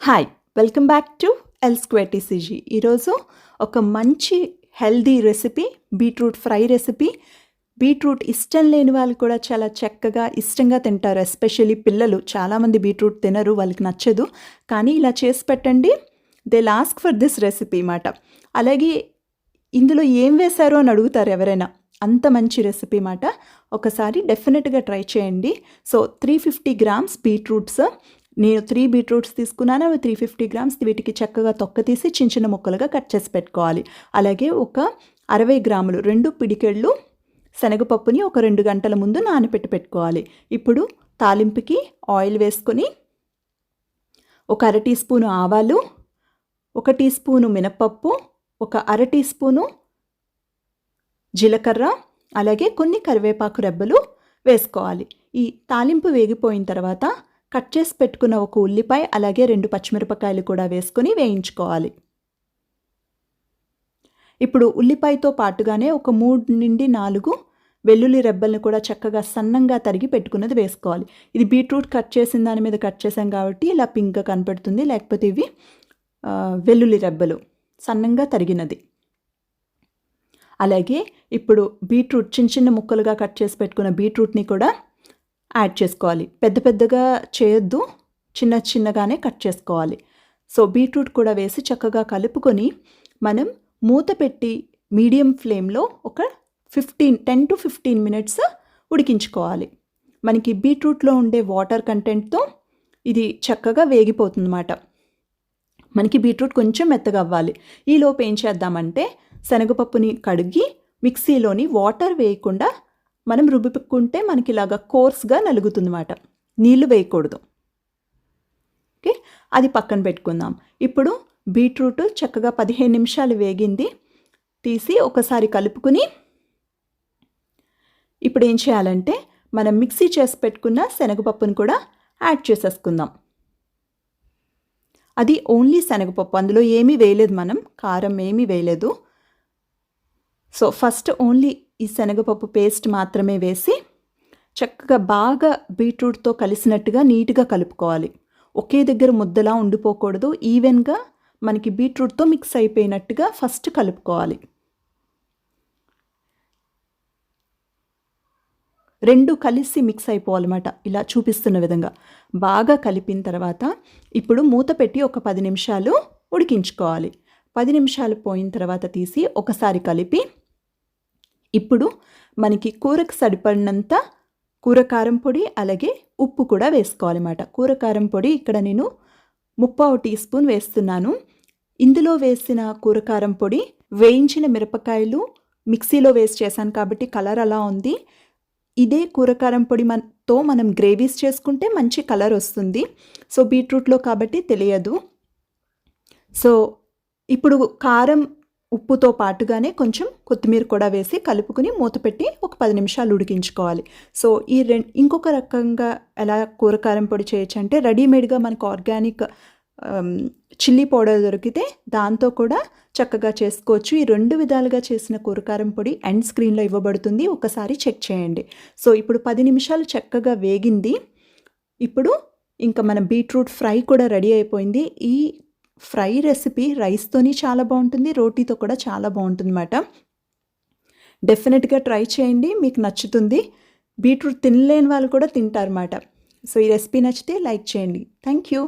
Hi welcome back to L square TCG ఈరోజు ఒక మంచి healthy recipe beetroot fry recipe. Beetroot ఇష్టం లేని వాళ్ళు కూడా చాలా చక్కగా ఇష్టంగా తింటారు. ఎస్పెషల్లీ పిల్లలు చాలామంది బీట్రూట్ తినరు వాళ్ళకి నచ్చదు. కానీ ఇలా చేసి పెట్టండి. They ask for this recipe మాట అలాగే ఇందులో ఏం వేశారో అని అడుగుతారు ఎవరైనా. అంత మంచి రెసిపీ మాట ఒకసారి డెఫినెట్గా ట్రై చేయండి. So three fifty grams beetroots. నేను త్రీ బీట్రూట్స్ తీసుకున్నాను. అవి త్రీ ఫిఫ్టీ గ్రామ్స్ వీటికి చక్కగా తొక్క తీసి చిన్న చిన్న ముక్కలుగా కట్ చేసి పెట్టుకోవాలి. అలాగే ఒక అరవై గ్రాములు రెండు పిడికెళ్ళు శనగపప్పుని ఒక రెండు గంటల ముందు నానబెట్టి పెట్టుకోవాలి. ఇప్పుడు తాలింపుకి ఆయిల్ వేసుకొని ఒక అర టీ స్పూను ఆవాలు ఒక టీ స్పూను మినపప్పు ఒక అర టీ స్పూను జీలకర్ర అలాగే కొన్ని కరివేపాకు రెబ్బలు వేసుకోవాలి. ఈ తాలింపు వేగిపోయిన తర్వాత కట్ చేసి పెట్టుకున్న ఒక ఉల్లిపాయ అలాగే రెండు పచ్చిమిరపకాయలు కూడా వేసుకొని వేయించుకోవాలి. ఇప్పుడు ఉల్లిపాయతో పాటుగానే ఒక మూడు నుండి నాలుగు వెల్లుల్లి రెబ్బల్ని కూడా చక్కగా సన్నంగా తరిగి పెట్టుకున్నది వేసుకోవాలి. ఇది బీట్రూట్ కట్ చేసిన దాని మీద కట్ చేసాం కాబట్టి ఇలా పింక్గా కనపడుతుంది లేకపోతే ఇవి వెల్లుల్లి రెబ్బలు సన్నంగా తరిగినది. అలాగే ఇప్పుడు బీట్రూట్ చిన్న చిన్న ముక్కలుగా కట్ చేసి పెట్టుకున్న బీట్రూట్ని కూడా యాడ్ చేసుకోవాలి. పెద్ద పెద్దగా చేయొద్దు చిన్న చిన్నగానే కట్ చేసుకోవాలి. సో బీట్రూట్ కూడా వేసి చక్కగా కలుపుకొని మనం మూత పెట్టి మీడియం ఫ్లేమ్లో ఒక fifteen ten to fifteen minutes ఉడికించుకోవాలి. మనకి బీట్రూట్లో ఉండే వాటర్ కంటెంట్తో ఇది చక్కగా వేగిపోతుందన్నమాట. మనకి బీట్రూట్ కొంచెం మెత్తగా అవ్వాలి. ఈలోపు ఏం చేద్దామంటే శనగపప్పుని కడిగి మిక్సీలోని వాటర్ వేయకుండా మనం రుబ్బుకుంటే మనకి ఇలాగా కోర్స్గా నలుగుతుందన్నమాట. నీళ్ళు వేయకూడదు. ఓకే? అది పక్కన పెట్టుకుందాం. ఇప్పుడు బీట్రూట్ చక్కగా పదిహేను నిమిషాలు వేగింది. తీసి ఒకసారి కలుపుకుని ఇప్పుడు ఏం చేయాలంటే మనం మిక్సీ చేసి పెట్టుకున్న శనగపప్పును కూడా యాడ్ చేసేసుకుందాం. అది ఓన్లీ శనగపప్పు. అందులో ఏమీ వేయలేదు మనం. కారం ఏమీ వేయలేదు. సో ఫస్ట్ ఓన్లీ ఈ శనగపప్పు పేస్ట్ మాత్రమే వేసి చక్కగా బాగా బీట్రూట్తో కలిసినట్టుగా నీట్గా కలుపుకోవాలి. ఒకే దగ్గర ముద్దలా ఉండిపోకూడదు. ఈవెన్గా మనకి బీట్రూట్తో మిక్స్ అయిపోయినట్టుగా ఫస్ట్ కలుపుకోవాలి. రెండు కలిసి మిక్స్ అయిపోవాలన్నమాట. ఇలా చూపిస్తున్న విధంగా. బాగా కలిపిన తర్వాత ఇప్పుడు మూత పెట్టి ఒక పది నిమిషాలు ఉడికించుకోవాలి. పది నిమిషాలు పోయిన తర్వాత తీసి ఒకసారి కలిపి ఇప్పుడు మనకి కూరకు సరిపడినంత కూరకారం పొడి అలాగే ఉప్పు కూడా వేసుకోవాలన్నమాట. కూరకారం పొడి ఇక్కడ నేను ముప్పావు టీ స్పూన్ వేస్తున్నాను. ఇందులో వేసిన కూరకారం పొడి వేయించిన మిరపకాయలు మిక్సీలో వేసి చేశాను కాబట్టి కలర్ అలా ఉంది. ఇదే కూరకారం పొడి మనతో మనం గ్రేవీస్ చేసుకుంటే మంచి కలర్ వస్తుంది. సో బీట్రూట్లో కాబట్టి తెలియదు. సో ఇప్పుడు కారం ఉప్పుతో పాటుగానే కొంచెం కొత్తిమీర కూడా వేసి కలుపుకుని మూత పెట్టి ఒక పది నిమిషాలు ఉడికించుకోవాలి. సో ఈ రెం ఇంకొక రకంగా ఎలా కూరకారం పొడి చేయొచ్చు అంటే రెడీమేడ్గా మనకు ఆర్గానిక్ చిల్లీ పౌడర్ దొరికితే దాంతో కూడా చక్కగా చేసుకోవచ్చు. ఈ రెండు విధాలుగా చేసిన కూరకారం పొడి ఎండ్ స్క్రీన్లో ఇవ్వబడుతుంది. ఒకసారి చెక్ చేయండి. సో ఇప్పుడు పది నిమిషాలు చక్కగా వేగింది. ఇప్పుడు ఇంకా మన బీట్రూట్ ఫ్రై కూడా రెడీ అయిపోయింది. ఈ ఫ్రై రెసిపీ రైస్తోని చాలా బాగుంటుంది రోటీతో కూడా చాలా బాగుంటుంది అన్నమాట. డెఫినెట్గా ట్రై చేయండి మీకు నచ్చుతుంది. బీట్రూట్ తినలేని వాళ్ళు కూడా తింటారన్నమాట సో ఈ రెసిపీ నచ్చితే లైక్ చేయండి. Thank you.